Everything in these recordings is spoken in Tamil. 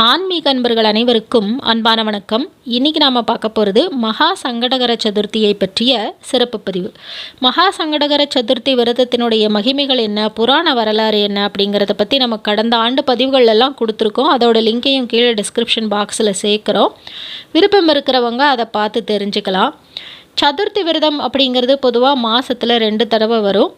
ஆன்மீக அன்பர்கள் அனைவருக்கும் அன்பான வணக்கம். இன்றைக்கி நாம் பார்க்க போகிறது மகா சங்கடகர சதுர்த்தியை பற்றிய சிறப்பு பதிவு. மகா சங்கடகர சதுர்த்தி விரதத்தினுடைய மகிமைகள் என்ன? புராண வரலாறு என்ன? அப்படிங்கிறத பற்றி நம்ம கடந்த ஆண்டு பதிவுகள் எல்லாம் கொடுத்துருக்கோம். அதோட லிங்கையும் கீழே டிஸ்கிரிப்ஷன் பாக்ஸில் சேர்க்குறோம். விருப்பம் இருக்கிறவங்க அதை பார்த்து தெரிஞ்சுக்கலாம். சதுர்த்தி விரதம் அப்படிங்கிறது பொதுவாக மாதத்தில் ரெண்டு தடவை வரும்.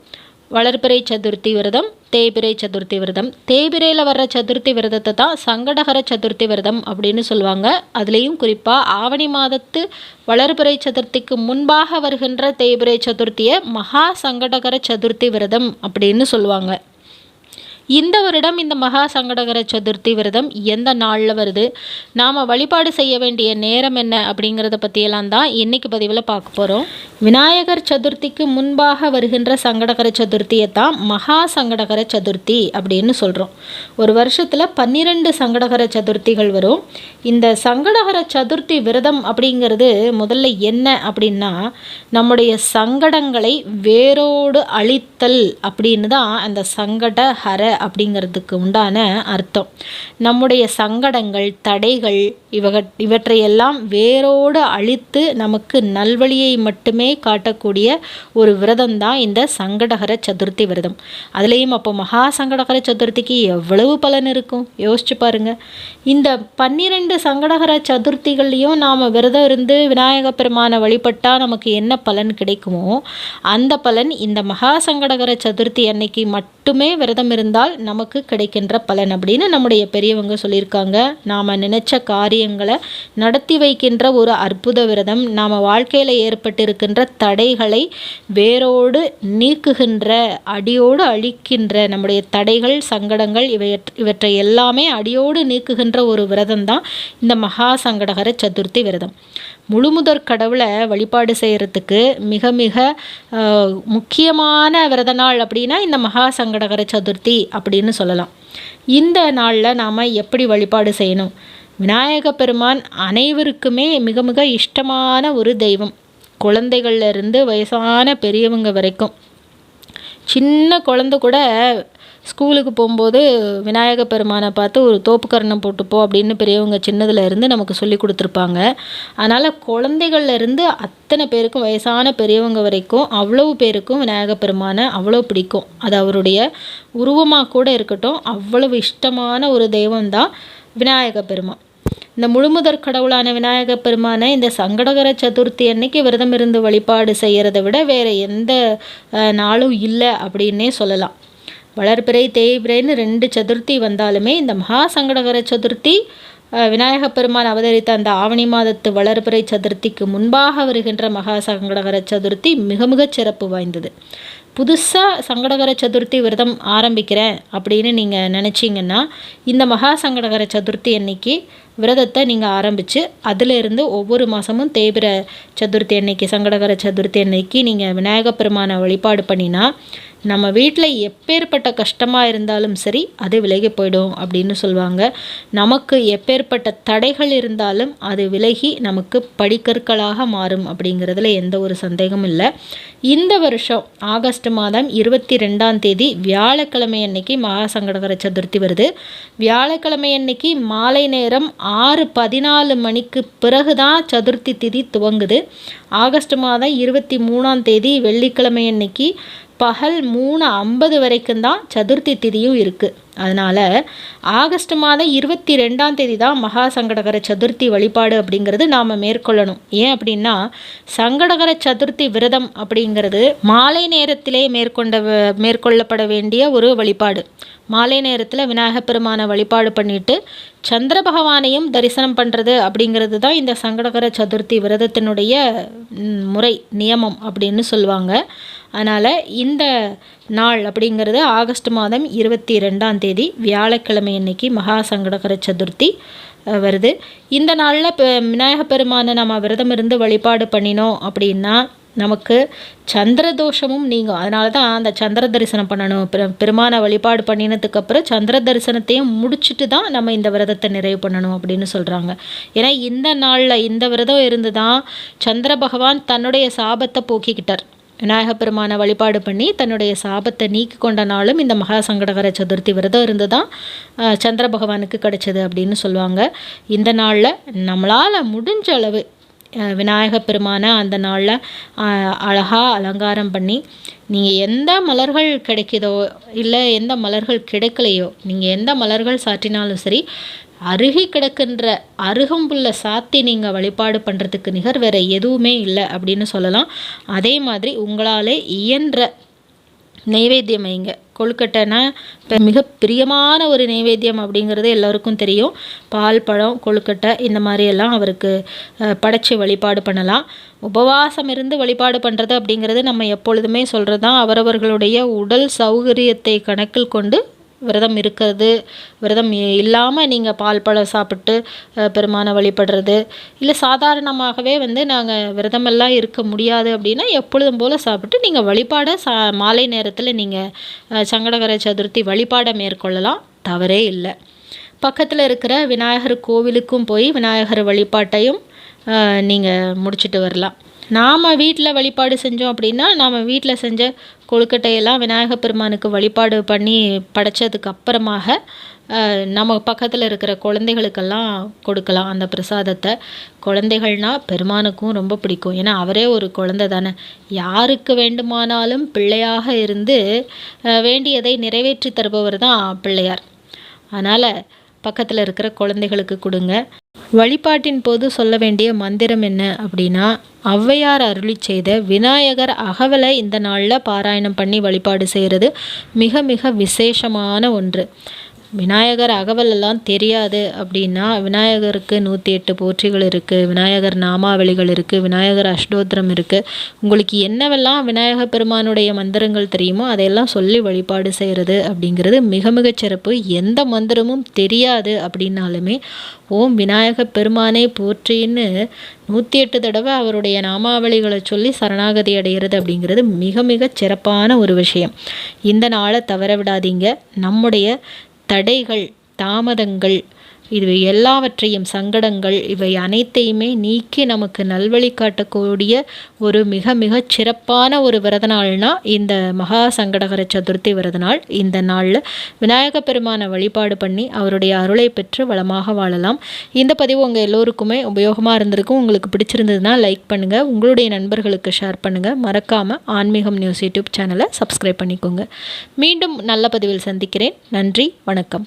வளர்பிறை சதுர்த்தி விரதம் தேபிரை சதுர்த்தி விரதம். தேய்பிரையில் வர்ற சதுர்த்தி விரதத்தை தான் சங்கடகர சதுர்த்தி விரதம் அப்படின்னு சொல்லுவாங்க. அதுலேயும் குறிப்பாக ஆவணி மாதத்து வளர்பிறை சதுர்த்திக்கு முன்பாக வருகின்ற தேய்பிரை சதுர்த்தியை மகா சங்கடகர சதுர்த்தி விரதம் அப்படின்னு சொல்லுவாங்க. இந்த வருடம் இந்த மகா சங்கடகர சதுர்த்தி விரதம் எந்த நாளில் வருது? நாம் வழிபாடு செய்ய வேண்டிய நேரம் என்ன அப்படிங்கிறத பற்றியெல்லாம் தான் இன்றைக்கி பதிவில் பார்க்க போகிறோம் விநாயகர் சதுர்த்திக்கு முன்பாக வருகின்ற சங்கடகர சதுர்த்தியை தான் மகா சங்கடகர சதுர்த்தி அப்படின்னு சொல்கிறோம் ஒரு வருஷத்தில் பன்னிரெண்டு சங்கடகர சதுர்த்திகள் வரும். இந்த சங்கடகர சதுர்த்தி விரதம் அப்படிங்கிறது முதல்ல என்ன அப்படின்னா நம்முடைய சங்கடங்களை வேரோடு அழித்தல் அப்படின்னு தான் அந்த சங்கடஹர அப்படிங்கிறதுக்கு உண்டான அர்த்தம். நம்முடைய சங்கடங்கள் தடைகள் இவக இவற்றையெல்லாம் வேரோடு அழித்து நமக்கு நல்வழியை மட்டுமே காட்டக்கூடிய ஒரு விரதம் தான் இந்த சங்கடகர சதுர்த்தி விரதம். அதுலேயும் அப்போ மகா சங்கடகர சதுர்த்திக்கு எவ்வளவு பலன் இருக்கும்? யோசிச்சு பாருங்க. இந்த பன்னிரெண்டு சங்கடகர சதுர்த்திகள்லையும் நாம் விரதம் இருந்து விநாயக பெருமானை வழிபட்டால் நமக்கு என்ன பலன் கிடைக்குமோ அந்த பலன் இந்த மகா சங்கடகர சதுர்த்தி அன்னைக்கு மட்டுமே விரதம் இருந்தால் நமக்கு கிடைக்கின்ற பலன் அப்படின்னு நம்முடைய பெரியவங்க சொல்லியிருக்காங்க. நாம் நினைச்ச காரியங்களை நடத்தி வைக்கின்ற ஒரு அற்புத விரதம் நாம் வாழ்க்கையில் ஏற்பட்டிருக்கின்ற தடைகளை வேரோடு நீக்குகின்ற அடியோடு அழிக்கின்ற நம்முடைய தடைகள் சங்கடங்கள் இவை இவற்றை எல்லாமே அடியோடு நீக்குகின்ற ஒரு விரதம் தான் இந்த மகா சங்கடகர சதுர்த்தி விரதம். முழுமுதற் கடவுளை வழிபாடு செய்கிறதுக்கு மிக மிக முக்கியமான விரத நாள் அப்படின்னா இந்த மகா சங்கடகர சதுர்த்தி அப்படின்னு சொல்லலாம். இந்த நாளில் நாம் எப்படி வழிபாடு செய்யணும்? விநாயக பெருமான் அனைவருக்குமே மிக மிக இஷ்டமான ஒரு தெய்வம். குழந்தைகள்லேருந்து வயசான பெரியவங்க வரைக்கும். சின்ன குழந்த கூட ஸ்கூலுக்கு போகும்போது விநாயக பெருமானை பார்த்து ஒரு தோப்புக்கரணம் போட்டுப்போ அப்படின்னு பெரியவங்க சின்னதில் இருந்து நமக்கு சொல்லி கொடுத்துருப்பாங்க. அதனால் குழந்தைகள்லேருந்து அத்தனை பேருக்கும் வயசான பெரியவங்க வரைக்கும் அவ்வளவு பேருக்கும் விநாயக பெருமானை அவ்வளோ பிடிக்கும். அது அவருடைய உருவமாக கூட இருக்கட்டும் அவ்வளவு இஷ்டமான ஒரு தெய்வம் தான் விநாயக பெருமான். இந்த முழுமுதற் கடவுளான விநாயக பெருமானை இந்த சங்கடகர சதுர்த்தி அன்னைக்கு விரதம் இருந்து வழிபாடு செய்கிறத விட வேறு எந்த நாளும் இல்லை அப்படின்னே சொல்லலாம். வளர்பிறை தேய்பிறைன்னு ரெண்டு சதுர்த்தி வந்தாலுமே இந்த மகா சங்கடகர சதுர்த்தி விநாயக பெருமான் அவதரித்த அந்த ஆவணி மாதத்து வளர்பிறை சதுர்த்திக்கு முன்பாக வருகின்ற மகா சங்கடகர சதுர்த்தி மிக மிக சிறப்பு வாய்ந்தது. புதுசாக சங்கடகர சதுர்த்தி விரதம் ஆரம்பிக்கிறேன் அப்படின்னு நீங்கள் நினச்சிங்கன்னா இந்த மகா சங்கடகர சதுர்த்தி அன்னைக்கு விரதத்தை நீங்கள் ஆரம்பித்து அதிலிருந்து ஒவ்வொரு மாதமும் தேய்பிர சதுர்த்தி அன்னைக்கு சங்கடகர சதுர்த்தி அன்னைக்கு நீங்கள் விநாயக பெருமானை வழிபாடு பண்ணினா நம்ம வீட்டில் எப்பேற்பட்ட கஷ்டமாக இருந்தாலும் சரி அது விலகி போயிடும் அப்படின்னு சொல்லுவாங்க. நமக்கு எப்பேற்பட்ட தடைகள் இருந்தாலும் அது விலகி நமக்கு படிக்கற்களாக மாறும் அப்படிங்கிறதுல எந்த ஒரு சந்தேகமும் இல்லை. இந்த வருஷம் ஆகஸ்ட் மாதம் இருபத்தி ரெண்டாம் தேதி வியாழக்கிழமை அன்னைக்கு மகா சங்கடகர சதுர்த்தி வருது. வியாழக்கிழமை அன்னைக்கு மாலை நேரம் ஆறு பதினாலு மணிக்கு பிறகு தான் சதுர்த்தி திதி துவங்குது. ஆகஸ்ட் மாதம் இருபத்தி மூணாம் தேதி வெள்ளிக்கிழமை அன்னைக்கு பகல் மூணு ஐம்பது வரைக்கும் தான் சதுர்த்தி திதியும் இருக்குது அதனால் ஆகஸ்ட் மாதம் இருபத்தி ரெண்டாம் தேதி தான் மகா சங்கடகர சதுர்த்தி வழிபாடு அப்படிங்கிறது நாம் மேற்கொள்ளணும். ஏன் அப்படின்னா சங்கடகர சதுர்த்தி விரதம் அப்படிங்கிறது மாலை நேரத்திலே மேற்கொண்ட மேற்கொள்ளப்பட வேண்டிய ஒரு வழிபாடு. மாலை நேரத்தில் விநாயகப் பெருமானை வழிபாடு பண்ணிட்டு சந்திர பகவானையும் தரிசனம் பண்ணுறது அப்படிங்கிறது தான் இந்த சங்கடகர சதுர்த்தி விரதத்தினுடைய முறை நியமம் அப்படின்னு சொல்லுவாங்க. அதனால் இந்த நாள் அப்படிங்கிறது ஆகஸ்ட் மாதம் இருபத்தி ரெண்டாம் தேதி வியாழக்கிழமை அன்னைக்கு மகா சங்கடகர சதுர்த்தி வருது. இந்த நாளில் இப்போ விநாயக பெருமானை நம்ம விரதம் இருந்து வழிபாடு பண்ணினோம் அப்படின்னா நமக்கு சந்திர தோஷமும் நீங்கும். அதனால தான் அந்த சந்திர தரிசனம் பண்ணணும். பெருமானை வழிபாடு பண்ணினதுக்கப்புறம் சந்திர தரிசனத்தையும் முடிச்சுட்டு தான் நம்ம இந்த விரதத்தை நிறைவு பண்ணணும் அப்படின்னு சொல்கிறாங்க ஏன்னா இந்த நாளில் இந்த விரதம் இருந்து தான் சந்திர பகவான் தன்னுடைய சாபத்தை போக்கிக்கிட்டார். விநாயகப் பெருமானை வழிபாடு பண்ணி தன்னுடைய சாபத்தை நீக்கி கொண்ட நாளும் இந்த மகா சங்கடகர சதுர்த்தி விரதம் இருந்து தான் சந்திர பகவானுக்கு கிடைச்சது அப்படின்னு சொல்லுவாங்க. இந்த நாளில் நம்மளால் முடிஞ்ச அளவு விநாயகப் பெருமானை அந்த நாளில் அழகாக அலங்காரம் பண்ணி நீங்கள் எந்த மலர்கள் கிடைக்குதோ இல்லை எந்த மலர்கள் கிடைக்கலையோ நீங்கள் எந்த மலர்கள் சாற்றினாலும் சரி அருகி கிடக்கின்ற அருகம்புள்ள சாத்தி நீங்கள் வழிபாடு பண்ணுறதுக்கு நிகர் வேறு எதுவுமே இல்லை அப்படின்னு சொல்லலாம். அதே மாதிரி உங்களாலே இயன்ற நெய்வேத்தியம் வைங்க. கொழுக்கட்டைனா இப்போ மிக பிரியமான ஒரு நெய்வேத்தியம் அப்படிங்கிறது எல்லோருக்கும் தெரியும். பால் பழம் கொழுக்கட்டை இந்த மாதிரியெல்லாம் அவருக்கு படைச்சி படைச்சு வழிபாடு பண்ணலாம். உபவாசம் இருந்து வழிபாடு பண்ணுறது அப்படிங்கிறது நம்ம எப்பொழுதுமே சொல்கிறது தான் அவரவர்களுடைய உடல் சௌகரியத்தை கணக்கில் கொண்டு விரதம் இருக்கிறது விரதம் இல்லாமல் நீங்கள் பால் பழம் சாப்பிட்டு பெருமானை வழிபடுறது. இல்லை சாதாரணமாகவே வந்து நாங்கள் விரதமெல்லாம் இருக்க முடியாது அப்படின்னா எப்பொழுதும் போல் சாப்பிட்டு நீங்கள் வழிபாட சா மாலை நேரத்தில் நீங்கள் சங்கடகர சதுர்த்தி வழிபாடை மேற்கொள்ளலாம். தவறே இல்லை. பக்கத்தில் இருக்கிற விநாயகர் கோவிலுக்கும் போய் விநாயகர் வழிபாட்டையும் நீங்கள் முடிச்சுட்டு வரலாம். நாம் வீட்டில் வழிபாடு செஞ்சோம் அப்படின்னா நாம் வீட்டில் செஞ்ச கொழுக்கட்டையெல்லாம் விநாயகர் பெருமானுக்கு வழிபாடு பண்ணி படைச்சதுக்கு அப்புறமாக நம்ம பக்கத்தில் இருக்கிற குழந்தைகளுக்கெல்லாம் கொடுக்கலாம். அந்த பிரசாதத்தை. குழந்தைகள்னா பெருமானுக்கும் ரொம்ப பிடிக்கும். ஏன்னா அவரே ஒரு குழந்தை தானே. யாருக்கு வேண்டுமானாலும் பிள்ளையாக இருந்து வேண்டியதை நிறைவேற்றி தருபவர் தான் பிள்ளையார். அதனால் பக்கத்தில் இருக்கிற குழந்தைகளுக்கு கொடுங்க. வழிபாட்டின் போது சொல்ல வேண்டிய மந்திரம் என்ன அப்படின்னா ஔவையார் அருளி செய்த விநாயகர் அகவலை இந்த நாளில் பாராயணம் பண்ணி வழிபாடு செய்கிறது மிக மிக விசேஷமான ஒன்று. விநாயகர் அகவல் எல்லாம் தெரியாது அப்படின்னா விநாயகருக்கு நூற்றி எட்டு போற்றிகள் இருக்குது விநாயகர் நாமாவளிகள் இருக்குது விநாயகர் அஷ்டோத்திரம் இருக்குது உங்களுக்கு என்னவெல்லாம் விநாயகர் பெருமானுடைய மந்திரங்கள் தெரியுமோ அதையெல்லாம் சொல்லி வழிபாடு செய்கிறது அப்படிங்கிறது மிக மிகச் சிறப்பு. எந்த மந்திரமும் தெரியாது அப்படின்னாலுமே ஓம் விநாயகர் பெருமானே போற்றின்னு நூற்றி எட்டு தடவை அவருடைய நாமாவளிகளை சொல்லி சரணாகதி அடைகிறது அப்படிங்கிறது மிக மிக சிறப்பான ஒரு விஷயம். இந்த நாளை தவற விடாதீங்க. நம்முடைய தடைகள் தாமதங்கள் இது எல்லாவற்றையும் சங்கடங்கள் இவை அனைத்தையுமே நீக்கி நமக்கு நல்வழி காட்டக்கூடிய ஒரு மிக மிக சிறப்பான ஒரு விரத நாள்னா இந்த மகா சங்கடகர சதுர்த்தி விரத நாள் இந்த நாளில் விநாயக பெருமானை வழிபாடு பண்ணி அவருடைய அருளை பெற்று வளமாக வாழலாம். இந்த பதிவு உங்கள் எல்லோருக்குமே உபயோகமாக இருந்திருக்கும். உங்களுக்கு பிடிச்சிருந்ததுன்னா லைக் பண்ணுங்கள் உங்களுடைய நண்பர்களுக்கு ஷேர் பண்ணுங்கள் மறக்காமல் ஆன்மீகம் நியூஸ் யூடியூப் சேனலை சப்ஸ்கிரைப் பண்ணிக்கோங்க. மீண்டும் நல்ல பதிவில் சந்திக்கிறேன். நன்றி வணக்கம்.